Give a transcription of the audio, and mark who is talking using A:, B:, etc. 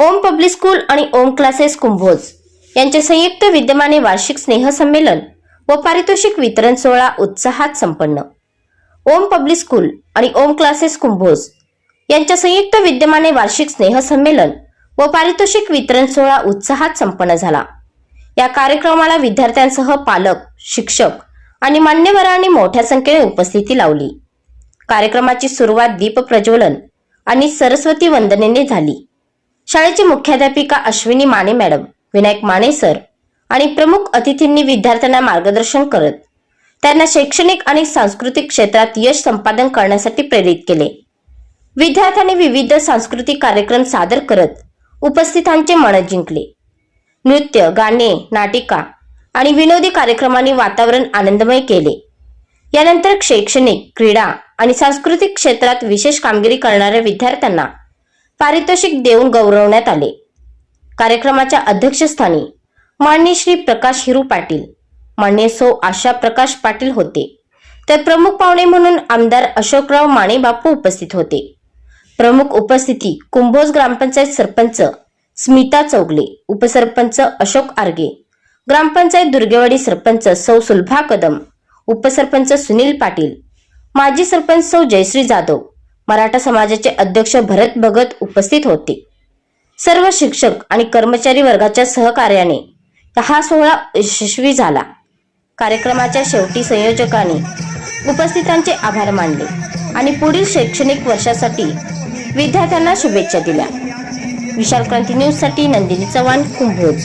A: ओम public school आणि ओम classes Kumbhoj यांच्या संयुक्त विद्यमाने वार्षिक स्नेहसंमेलन व पारितोषिक वितरण सोहळा उत्साहात संपन्न. ओम पब्लिक स्कूल आणि ओम क्लासेस कुंभोज यांच्या संयुक्त विद्यमाने वार्षिक स्नेहसंमेलन व पारितोषिक वितरण सोहळा उत्साहात संपन्न झाला. या कार्यक्रमाला विद्यार्थ्यांसह पालक शिक्षक आणि मान्यवरांनी मोठ्या संख्येने उपस्थिती लावली. कार्यक्रमाची सुरुवात दीप प्रज्वलन आणि सरस्वती वंदनेने झाली. शाळेची मुख्याध्यापिका अश्विनी माने मॅडम विनायक माने सर आणि प्रमुख अतिथींनी विद्यार्थ्यांना मार्गदर्शन करत त्यांना शैक्षणिक आणि सांस्कृतिक क्षेत्रात यश संपादन करण्यासाठी प्रेरित केले. विद्यार्थ्यांनी विविध सांस्कृतिक कार्यक्रम सादर करत उपस्थितांचे मन जिंकले. नृत्य गाणे नाटिका आणि विनोदी कार्यक्रमांनी वातावरण आनंदमय केले. यानंतर शैक्षणिक क्रीडा आणि सांस्कृतिक क्षेत्रात विशेष कामगिरी करणाऱ्या विद्यार्थ्यांना पारितोषिक देऊन गौरवण्यात आले. कार्यक्रमाच्या अध्यक्षस्थानी माननीय श्री प्रकाश हिरू पाटील माननीय सौ आशा प्रकाश पाटील होते. तर प्रमुख पाहुणे म्हणून आमदार अशोकराव माने बापू उपस्थित होते. प्रमुख उपस्थिती कुंभोज ग्रामपंचायत सरपंच स्मिता चौगले उपसरपंच अशोक आर्गे ग्रामपंचायत दुर्गेवाडी सरपंच सौ सुलभा कदम उपसरपंच सुनील पाटील माजी सरपंच सौ जयश्री जाधव मराठा समाजाचे अध्यक्ष भरत भगत उपस्थित होते. सर्व शिक्षक आणि कर्मचारी वर्गाच्या सहकार्याने हा सोहळा यशस्वी झाला. कार्यक्रमाच्या शेवटी संयोजकांनी उपस्थितांचे आभार मानले आणि पुढील शैक्षणिक वर्षासाठी विद्यार्थ्यांना शुभेच्छा दिल्या. विशाल क्रांती न्यूजसाठी नंदिनी चव्हाण कुंभोज.